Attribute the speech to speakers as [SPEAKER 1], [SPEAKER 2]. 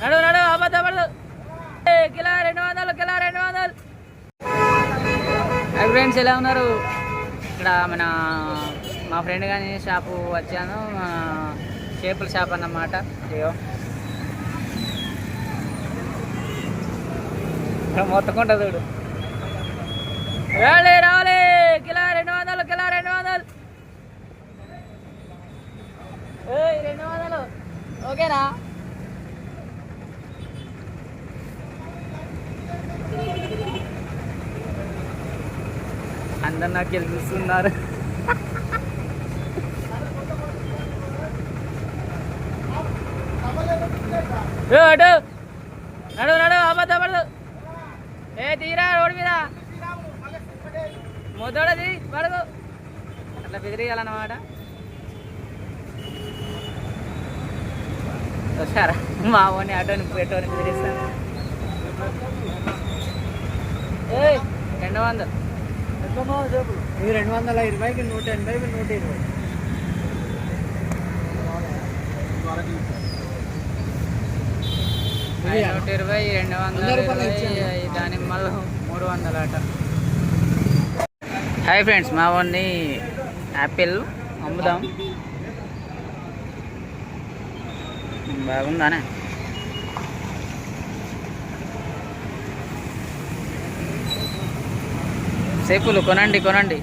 [SPEAKER 1] నడు నడు అబద్ధపడదు ఏ, కిలో రెండు వందలు కిలో రెండు వందలు. హై ఫ్రెండ్స్ ఎలా ఉన్నారు? ఇక్కడ మన మా ఫ్రెండ్ కానీ షాపు వచ్చాను. చేపల షాప్ అన్నమాట. అయ్యో మొత్తకుండా చూడు. రాలే రాలే. కిలో రెండు వందలు కిలో రెండు వందలు. రెండు వందలు. ఓకేనా? అందరు నాకు గెలిపిస్తున్నారు అటు! నడు నడు అబద్ధపడదు ఏ తీరా రోడ్డు మీద. మొదడది పడదు అట్లా బెదిరియాలన్నమాట. వచ్చారా మా ఓని ఆటోని పెట్టోని బెదిరిస్తాను. ఏ రెండు వందలు.
[SPEAKER 2] ఇది రెండు వందల ఇరవైకి నూట ఎనభైకి నూట ఇరవై.
[SPEAKER 1] నూట ఇరవై రెండు వందల ఇరవై
[SPEAKER 2] ఇచ్చాను.
[SPEAKER 1] ఐదు దాని మళ్ళీ మూడు వందల అట హాయ్ ఫ్రెండ్స్ మా వాడిని యాపిల్ అమ్ముదాం. బాగుందానే? సేపులు కొనండి కొనండి.